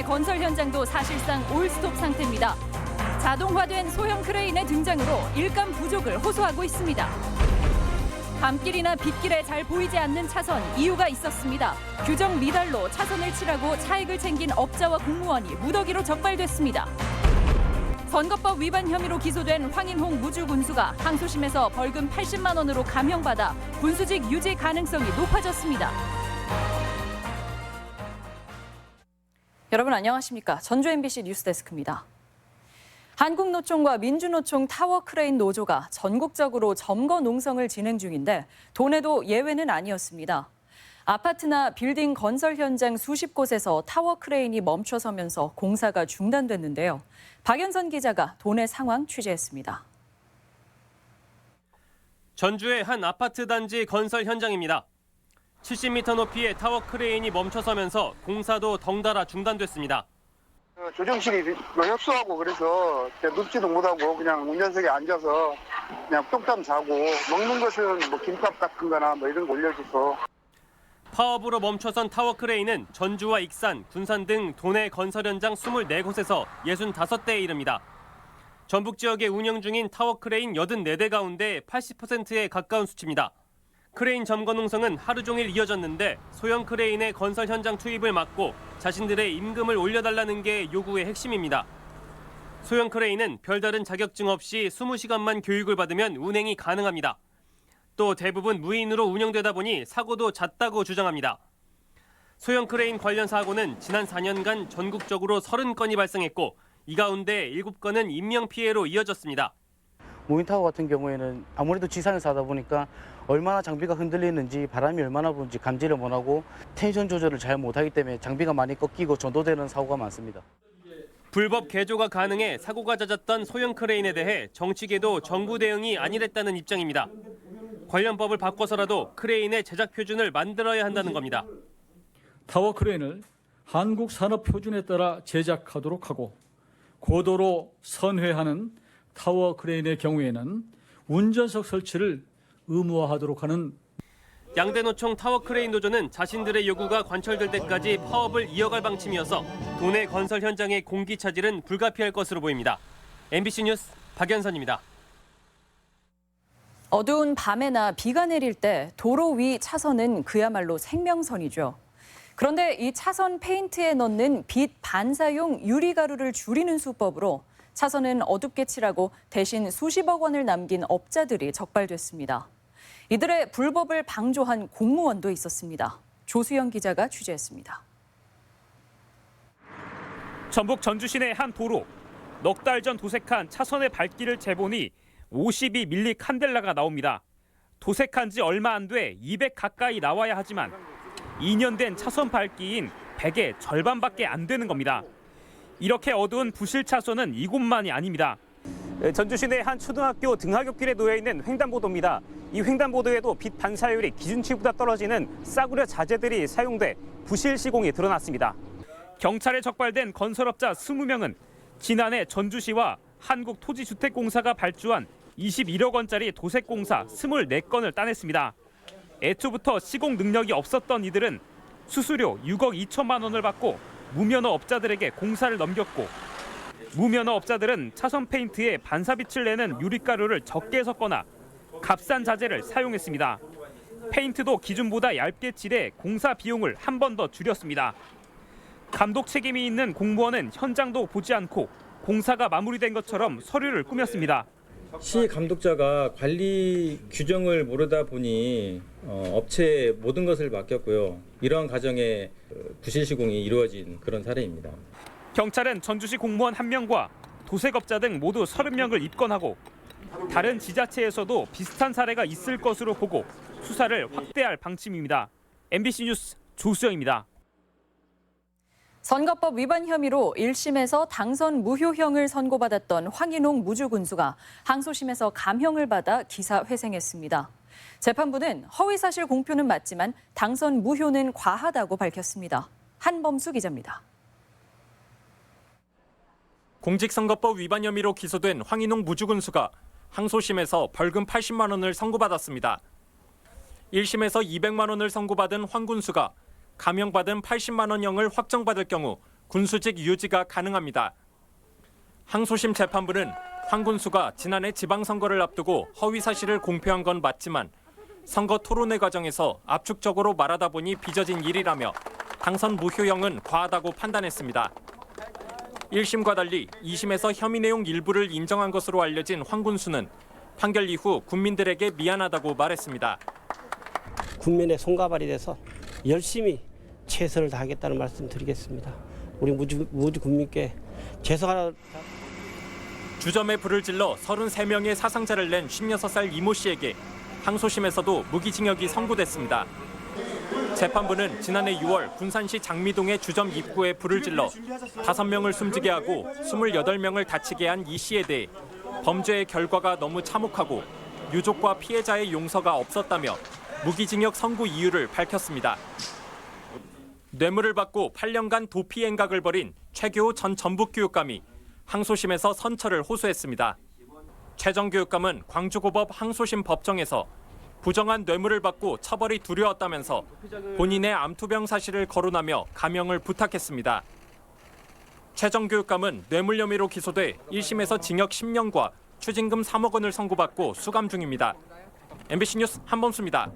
내 건설 현장도 사실상 올스톱 상태입니다. 자동화된 소형 크레인의 등장으로 일감 부족을 호소하고 있습니다. 밤길이나 빗길에 잘 보이지 않는 차선 이유가 있었습니다. 규정 미달로 차선을 칠하고 차익을 챙긴 업자와 공무원이 무더기로 적발됐습니다. 선거법 위반 혐의로 기소된 황인홍 무주 군수가 항소심에서 벌금 80만 원으로 감형받아 군수직 유지 가능성이 높아졌습니다. 여러분 안녕하십니까? 전주 MBC 뉴스데스크입니다. 한국노총과 민주노총 타워크레인 노조가 전국적으로 점거 농성을 진행 중인데 도내도 예외는 아니었습니다. 아파트나 빌딩 건설 현장 수십 곳에서 타워크레인이 멈춰서면서 공사가 중단됐는데요. 박연선 기자가 도내 상황 취재했습니다. 전주의 한 아파트 단지 건설 현장입니다. 70m 높이의 타워 크레인이 멈춰서면서 공사도 덩달아 중단됐습니다. 그 조정실이 협소하고 그래서 눕지도 못하고 그냥 운전석에 앉아서 그냥 뚝담 자고 먹는 것은 뭐 김밥 같은 거나 뭐 이런 거 올려줘서 파업으로 멈춰선 타워 크레인은 전주와 익산, 군산 등 도내 건설 현장 24곳에서 65대에 이릅니다. 전북 지역에 운영 중인 타워 크레인 84대 가운데 80%에 가까운 수치입니다. 크레인 점거 농성은 하루 종일 이어졌는데 소형 크레인의 건설 현장 투입을 막고 자신들의 임금을 올려달라는 게 요구의 핵심입니다. 소형 크레인은 별다른 자격증 없이 20시간만 교육을 받으면 운행이 가능합니다. 또 대부분 무인으로 운영되다 보니 사고도 잦다고 주장합니다. 소형 크레인 관련 사고는 지난 4년간 전국적으로 30건이 발생했고 이 가운데 7건은 인명 피해로 이어졌습니다. 무인 타워 같은 경우에는 아무래도 지상에서 하다 보니까 얼마나 장비가 흔들리는지 바람이 얼마나 부는지 감지를 못하고 텐션 조절을 잘 못하기 때문에 장비가 많이 꺾이고 전도되는 사고가 많습니다. 불법 개조가 가능해 사고가 잦았던 소형 크레인에 대해 정치계도 정부 대응이 아니랬다는 입장입니다. 관련 법을 바꿔서라도 크레인의 제작 표준을 만들어야 한다는 겁니다. 타워 크레인을 한국 산업 표준에 따라 제작하도록 하고 고도로 선회하는 타워 크레인의 경우에는 운전석 설치를 의무화하도록 하는 양대 노총 타워 크레인 노조는 자신들의 요구가 관철될 때까지 파업을 이어갈 방침이어서 도내 건설 현장의 공기 차질은 불가피할 것으로 보입니다. MBC 뉴스 박연선입니다. 어두운 밤에나 비가 내릴 때 도로 위 차선은 그야말로 생명선이죠. 그런데 이 차선 페인트에 넣는 빛 반사용 유리가루를 줄이는 수법으로 차선은 어둡게 칠하고 대신 수십억 원을 남긴 업자들이 적발됐습니다. 이들의 불법을 방조한 공무원도 있었습니다. 조수영 기자가 취재했습니다. 전북 전주시내 한 도로 넉 달 전 도색한 차선의 밝기를 재보니 52 밀리 칸델라가 나옵니다. 도색한 지 얼마 안 돼 200 가까이 나와야 하지만 2년 된 차선 밝기인 100의 절반밖에 안 되는 겁니다. 이렇게 어두운 부실 차선은 이곳만이 아닙니다. 전주시 내 한 초등학교 등하굣길에 놓여 있는 횡단보도입니다. 이 횡단보도에도 빛 반사율이 기준치보다 떨어지는 싸구려 자재들이 사용돼 부실 시공이 드러났습니다. 경찰에 적발된 건설업자 20명은 지난해 전주시와 한국토지주택공사가 발주한 21억 원짜리 도색공사 24건을 따냈습니다. 애초부터 시공 능력이 없었던 이들은 수수료 6억 2천만 원을 받고 무면허 업자들에게 공사를 넘겼고 무면허 업자들은 차선 페인트에 반사빛을 내는 유리가루를 적게 섞거나 값싼 자재를 사용했습니다. 페인트도 기준보다 얇게 칠해 공사 비용을 한 번 더 줄였습니다. 감독 책임이 있는 공무원은 현장도 보지 않고 공사가 마무리된 것처럼 서류를 꾸몄습니다. 시 감독자가 관리 규정을 모르다 보니 어, 업체에 모든 것을 맡겼고요. 이러한 과정에 어, 부실 시공이 이루어진 그런 사례입니다. 경찰은 전주시 공무원 한명과 도색업자 등 모두 30명을 입건하고 다른 지자체에서도 비슷한 사례가 있을 것으로 보고 수사를 확대할 방침입니다. MBC 뉴스 조수영입니다. 선거법 위반 혐의로 1심에서 당선 무효형을 선고받았던 황인홍 무주군수가 항소심에서 감형을 받아 기사 회생했습니다. 재판부는 허위사실 공표는 맞지만 당선 무효는 과하다고 밝혔습니다. 한범수 기자입니다. 공직선거법 위반 혐의로 기소된 황인홍 무주군수가 항소심에서 벌금 80만 원을 선고받았습니다. 1심에서 200만 원을 선고받은 황 군수가 감형받은 80만 원형을 확정받을 경우 군수직 유지가 가능합니다. 항소심 재판부는 황 군수가 지난해 지방선거를 앞두고 허위 사실을 공표한 건 맞지만 선거 토론회 과정에서 압축적으로 말하다 보니 빚어진 일이라며 당선 무효형은 과하다고 판단했습니다. 1심과 달리 2심에서 혐의 내용 일부를 인정한 것으로 알려진 황 군수는 판결 이후 국민들에게 미안하다고 말했습니다. 국민의 손가발이 돼서 열심히 최선을 다하겠다는 말씀 드리겠습니다. 우리 무주, 무주 국민께 죄송하다. 주점에 불을 질러 33명의 사상자를 낸 56살 이모 씨에게 항소심에서도 무기징역이 선고됐습니다. 재판부는 지난해 6월 군산시 장미동의 주점 입구에 불을 질러 5명을 숨지게 하고 28명을 다치게 한 이 씨에 대해 범죄의 결과가 너무 참혹하고 유족과 피해자의 용서가 없었다며 무기징역 선고 이유를 밝혔습니다. 뇌물을 받고 8년간 도피 행각을 벌인 최교우 전 전북교육감이 항소심에서 선처를 호소했습니다. 최정 교육감은 광주고법 항소심 법정에서 부정한 뇌물을 받고 처벌이 두려웠다면서 본인의 암투병 사실을 거론하며 감형을 부탁했습니다. 최정 교육감은 뇌물 혐의로 기소돼 1심에서 징역 10년과 추징금 3억 원을 선고받고 수감 중입니다. MBC 뉴스 한범수입니다.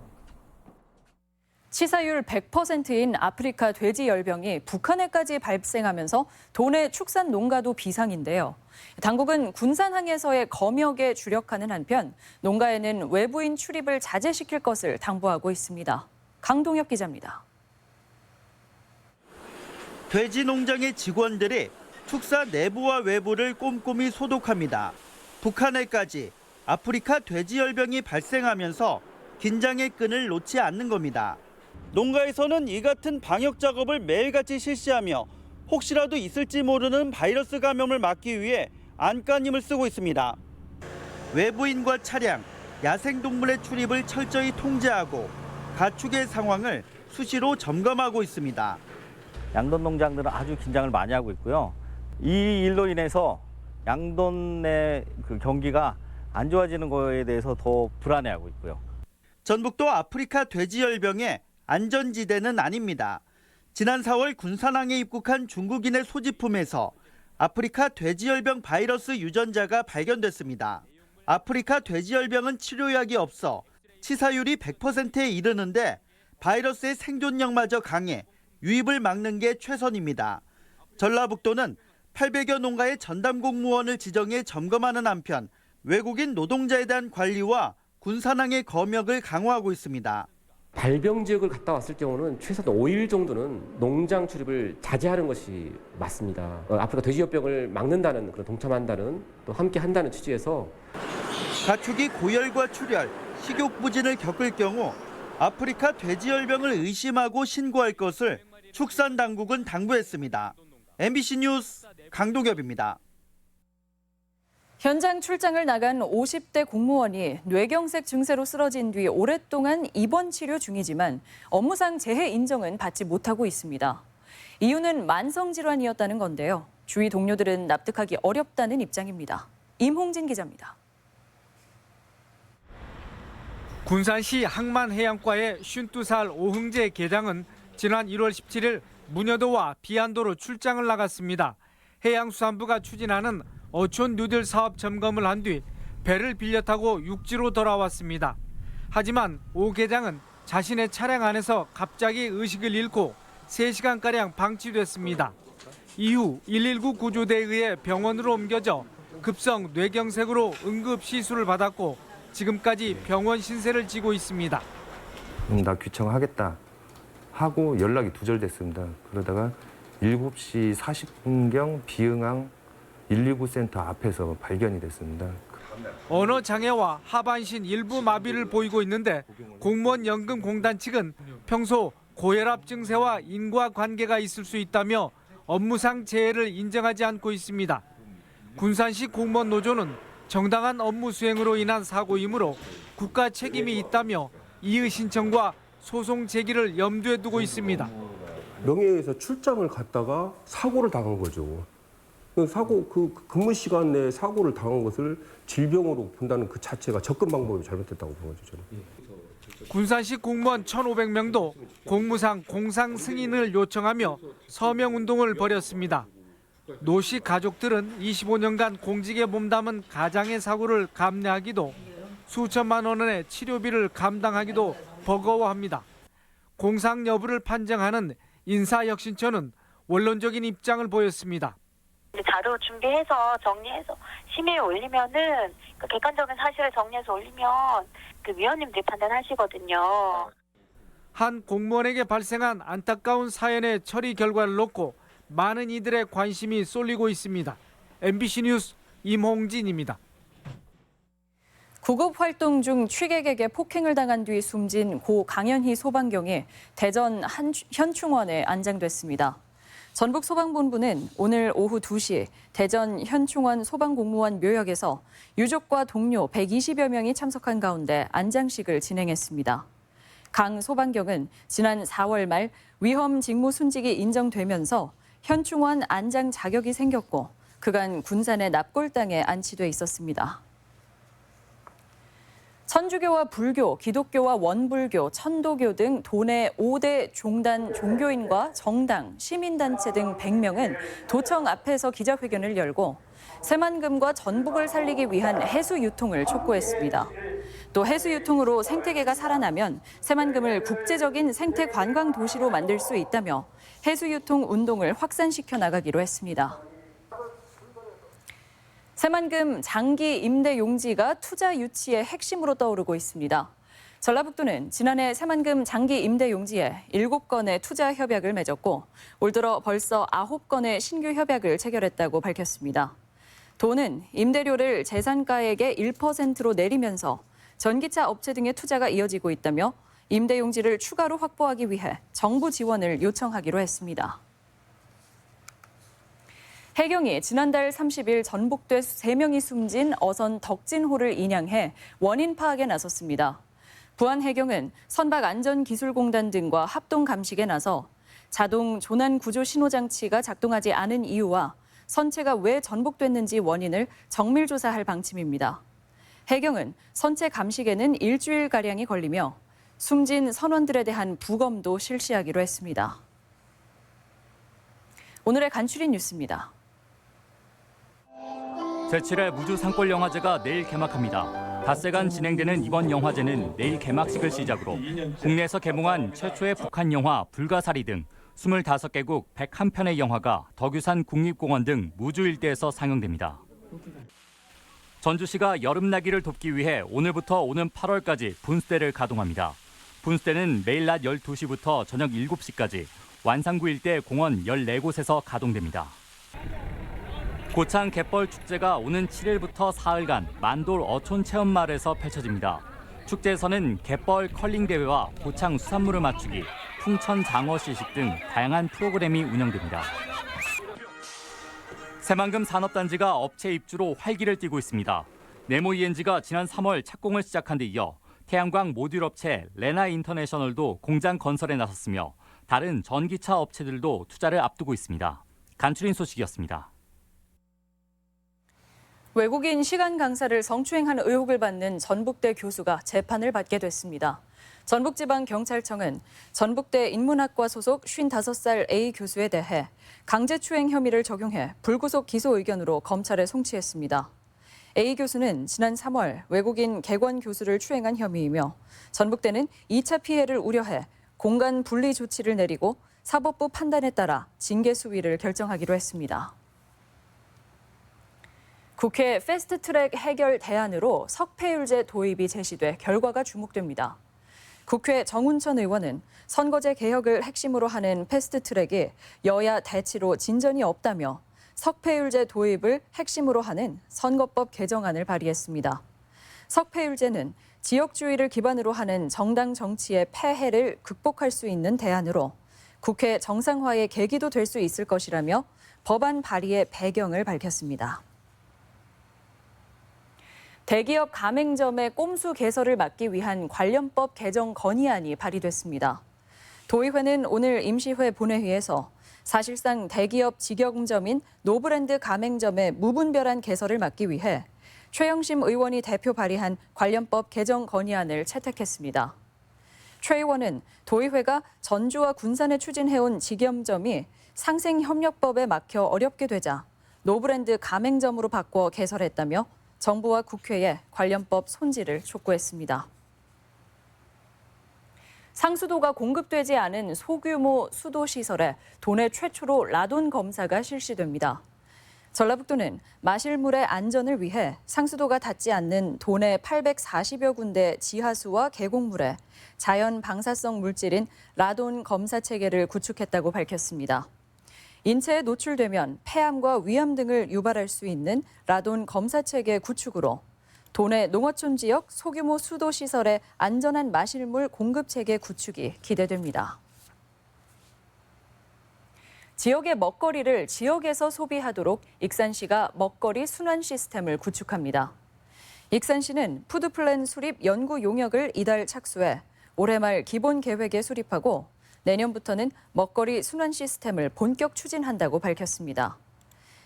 치사율 100%인 아프리카 돼지 열병이 북한에까지 발생하면서 도내 축산 농가도 비상인데요. 당국은 군산항에서의 검역에 주력하는 한편 농가에는 외부인 출입을 자제시킬 것을 당부하고 있습니다. 강동혁 기자입니다. 돼지 농장의 직원들이 축사 내부와 외부를 꼼꼼히 소독합니다. 북한에까지 아프리카 돼지열병이 발생하면서 긴장의 끈을 놓지 않는 겁니다. 농가에서는 이 같은 방역 작업을 매일같이 실시하며 혹시라도 있을지 모르는 바이러스 감염을 막기 위해 안간힘을 쓰고 있습니다. 외부인과 차량, 야생동물의 출입을 철저히 통제하고 가축의 상황을 수시로 점검하고 있습니다. 양돈 농장들은 아주 긴장을 많이 하고 있고요. 이 일로 인해서 양돈 내그 경기가 안 좋아지는 거에 대해서 더 불안해하고 있고요. 전북도 아프리카 돼지열병의 안전지대는 아닙니다. 지난 4월 군산항에 입국한 중국인의 소지품에서 아프리카 돼지열병 바이러스 유전자가 발견됐습니다. 아프리카 돼지열병은 치료약이 없어 치사율이 100%에 이르는데 바이러스의 생존력마저 강해 유입을 막는 게 최선입니다. 전라북도는 800여 농가의 전담 공무원을 지정해 점검하는 한편 외국인 노동자에 대한 관리와 군산항의 검역을 강화하고 있습니다. 발병 지역을 갔다 왔을 경우는 최소한 5일 정도는 농장 출입을 자제하는 것이 맞습니다. 어, 아프리카 돼지열병을 막는다는 그런 동참한다는 또 함께 한다는 취지에서 가축이 고열과 출혈, 식욕 부진을 겪을 경우 아프리카 돼지열병을 의심하고 신고할 것을 축산 당국은 당부했습니다. MBC 뉴스 강동엽입니다. 현장 출장을 나간 50대 공무원이 뇌경색 증세로 쓰러진 뒤 오랫동안 입원 치료 중이지만 업무상 재해 인정은 받지 못하고 있습니다. 이유는 만성 질환이었다는 건데요. 주위 동료들은 납득하기 어렵다는 입장입니다. 임홍진 기자입니다. 군산시 항만해양과의 52살 오흥재 계장은 지난 1월 17일 무녀도와 비안도로 출장을 나갔습니다. 해양수산부가 추진하는 어촌 누들 사업 점검을 한 뒤 배를 빌려 타고 육지로 돌아왔습니다. 하지만 오 계장은 자신의 차량 안에서 갑자기 의식을 잃고 3시간가량 방치됐습니다. 이후 119 구조대에 의해 병원으로 옮겨져 급성 뇌경색으로 응급 시술을 받았고 지금까지 병원 신세를 지고 있습니다. 음, 나 귀청하겠다 하고 연락이 두절됐습니다. 그러다가 7시 40분경 비응항 119 센터 앞에서 발견이 됐습니다. 언어 장애와 하반신 일부 마비를 보이고 있는데 공무원 연금 공단 측은 평소 고혈압 증세와 인과 관계가 있을 수 있다며 업무상 재해를 인정하지 않고 있습니다. 군산시 공무원 노조는 정당한 업무 수행으로 인한 사고이므로 국가 책임이 있다며 이의 신청과 소송 제기를 염두에 두고 있습니다. 명예에서 출장을 갔다가 사고를 당한 거죠. 그 사고 그 근무 시간 내에 사고를 당한 것을 질병으로 본다는 그 자체가 접근 방법이 잘못됐다고 보는 거죠. 저는. 군산시 공무원 1,500명도 공무상 공상 승인을 요청하며 서명 운동을 벌였습니다. 노 씨 가족들은 25년간 공직에 몸담은 가장의 사고를 감내하기도 수천만 원의 치료비를 감당하기도 버거워합니다. 공상 여부를 판정하는 인사혁신처는 원론적인 입장을 보였습니다. 자료 준비해서 정리해서 심의에 올리면은 그 객관적인 사실을 정리해서 올리면 그 위원님들이 판단하시거든요. 한 공무원에게 발생한 안타까운 사연의 처리 결과를 놓고 많은 이들의 관심이 쏠리고 있습니다. MBC 뉴스 임홍진입니다. 구급 활동 중 취객에게 폭행을 당한 뒤 숨진 고 강현희 소방경이 대전 한, 현충원에 안장됐습니다. 전북 소방본부는 오늘 오후 2시 대전 현충원 소방공무원 묘역에서 유족과 동료 120여 명이 참석한 가운데 안장식을 진행했습니다. 강 소방경은 지난 4월 말 위험 직무 순직이 인정되면서 현충원 안장 자격이 생겼고 그간 군산의 납골당에 안치돼 있었습니다. 천주교와 불교, 기독교와 원불교, 천도교 등 도내 5대 종단 종교인과 정당, 시민단체 등 100명은 도청 앞에서 기자회견을 열고 새만금과 전북을 살리기 위한 해수 유통을 촉구했습니다. 또 해수 유통으로 생태계가 살아나면 새만금을 국제적인 생태 관광 도시로 만들 수 있다며 해수 유통 운동을 확산시켜 나가기로 했습니다. 새만금 장기 임대 용지가 투자 유치의 핵심으로 떠오르고 있습니다. 전라북도는 지난해 새만금 장기 임대 용지에 7건의 투자 협약을 맺었고 올 들어 벌써 9건의 신규 협약을 체결했다고 밝혔습니다. 도는 임대료를 재산가액의 1%로 내리면서 전기차 업체 등의 투자가 이어지고 있다며 임대 용지를 추가로 확보하기 위해 정부 지원을 요청하기로 했습니다. 해경이 지난달 30일 전북대 3명이 숨진 어선 덕진호를 인양해 원인 파악에 나섰습니다. 부안 해경은 선박 안전기술공단 등과 합동 감식에 나서 자동 조난 구조 신호 장치가 작동하지 않은 이유와 선체가 왜 전복됐는지 원인을 정밀 조사할 방침입니다. 해경은 선체 감식에는 일주일 가량이 걸리며 숨진 선원들에 대한 부검도 실시하기로 했습니다. 오늘의 간추린 뉴스입니다. 제7회 무주 상골 영화제가 내일 개막합니다. 닷새간 진행되는 이번 영화제는 내일 개막식을 시작으로 국내에서 개봉한 최초의 북한 영화 불가사리 등 25개국 101편의 영화가 덕유산 국립공원 등 무주 일대에서 상영됩니다. 전주시가 여름나기를 돕기 위해 오늘부터 오는 8월까지 분수대를 가동합니다. 분수대는 매일 낮 12시부터 저녁 7시까지 완산구 일대 공원 14곳에서 가동됩니다. 고창 갯벌 축제가 오는 7일부터 사흘간 만돌 어촌 체험마을에서 펼쳐집니다. 축제에서는 갯벌 컬링 대회와 고창 수산물을 맞추기, 풍천 장어 시식 등 다양한 프로그램이 운영됩니다. 새만금 산업단지가 업체 입주로 활기를 띠고 있습니다. 네모 ENG가 지난 3월 착공을 시작한 데 이어 태양광 모듈 업체 레나 인터내셔널도 공장 건설에 나섰으며 다른 전기차 업체들도 투자를 앞두고 있습니다. 간추린 소식이었습니다. 외국인 시간 강사를 성추행한 의혹을 받는 전북대 교수가 재판을 받게 됐습니다. 전북지방경찰청은 전북대 인문학과 소속 55살 A 교수에 대해 강제추행 혐의를 적용해 불구속 기소 의견으로 검찰에 송치했습니다. A 교수는 지난 3월 외국인 객원 교수를 추행한 혐의이며 전북대는 2차 피해를 우려해 공간 분리 조치를 내리고 사법부 판단에 따라 징계 수위를 결정하기로 했습니다. 국회 패스트트랙 해결 대안으로 석패율제 도입이 제시돼 결과가 주목됩니다. 국회 정운천 의원은 선거제 개혁을 핵심으로 하는 패스트트랙이 여야 대치로 진전이 없다며 석패율제 도입을 핵심으로 하는 선거법 개정안을 발의했습니다. 석패율제는 지역주의를 기반으로 하는 정당 정치의 폐해를 극복할 수 있는 대안으로 국회 정상화의 계기도 될 수 있을 것이라며 법안 발의의 배경을 밝혔습니다. 대기업 가맹점의 꼼수 개설을 막기 위한 관련법 개정 건의안이 발의됐습니다. 도의회는 오늘 임시회 본회의에서 사실상 대기업 직영점인 노브랜드 가맹점의 무분별한 개설을 막기 위해 최영심 의원이 대표 발의한 관련법 개정 건의안을 채택했습니다. 최 의원은 도의회가 전주와 군산에 추진해온 직염점이 상생협력법에 막혀 어렵게 되자 노브랜드 가맹점으로 바꿔 개설했다며 정부와 국회에 관련법 손질을 촉구했습니다. 상수도가 공급되지 않은 소규모 수도 시설에 도내 최초로 라돈 검사가 실시됩니다. 전라북도는 마실 물의 안전을 위해 상수도가 닿지 않는 도내 840여 군데 지하수와 계곡물에 자연 방사성 물질인 라돈 검사 체계를 구축했다고 밝혔습니다. 인체에 노출되면 폐암과 위암 등을 유발할 수 있는 라돈 검사 체계 구축으로 도내 농어촌 지역 소규모 수도 시설의 안전한 마실물 공급 체계 구축이 기대됩니다. 지역의 먹거리를 지역에서 소비하도록 익산시가 먹거리 순환 시스템을 구축합니다. 익산시는 푸드플랜 수립 연구 용역을 이달 착수해 올해 말 기본 계획에 수립하고 내년부터는 먹거리 순환 시스템을 본격 추진한다고 밝혔습니다.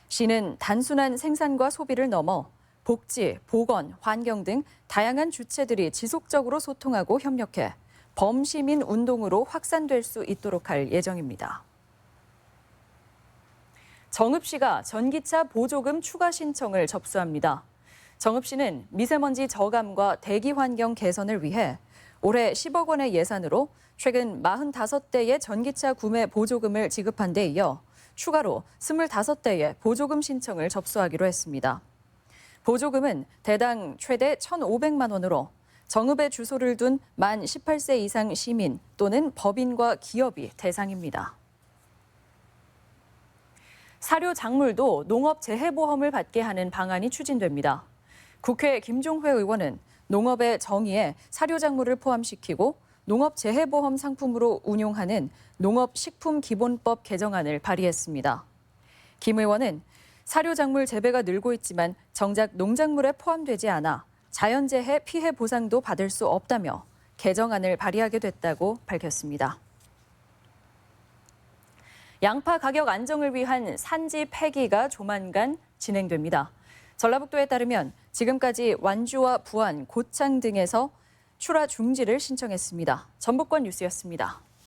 시는 단순한 생산과 소비를 넘어 복지, 보건, 환경 등 다양한 주체들이 지속적으로 소통하고 협력해 범시민 운동으로 확산될 수 있도록 할 예정입니다. 정읍시가 전기차 보조금 추가 신청을 접수합니다. 정읍시는 미세먼지 저감과 대기 환경 개선을 위해 올해 10억 원의 예산으로 최근 45대의 전기차 구매 보조금을 지급한 데 이어 추가로 25대의 보조금 신청을 접수하기로 했습니다. 보조금은 대당 최대 1,500만 원으로 정읍에 주소를 둔 만 18세 이상 시민 또는 법인과 기업이 대상입니다. 사료 작물도 농업 재해보험을 받게 하는 방안이 추진됩니다. 국회 김종회 의원은 농업의 정의에 사료 작물을 포함시키고 농업 재해보험 상품으로 운용하는 농업식품기본법 개정안을 발의했습니다. 김 의원은 사료 작물 재배가 늘고 있지만 정작 농작물에 포함되지 않아 자연재해 피해 보상도 받을 수 없다며 개정안을 발의하게 됐다고 밝혔습니다. 양파 가격 안정을 위한 산지 폐기가 조만간 진행됩니다. 전라북도에 따르면 지금까지 완주와 부안, 고창 등에서 출하 중지를 신청했습니다. 전북권 뉴스였습니다.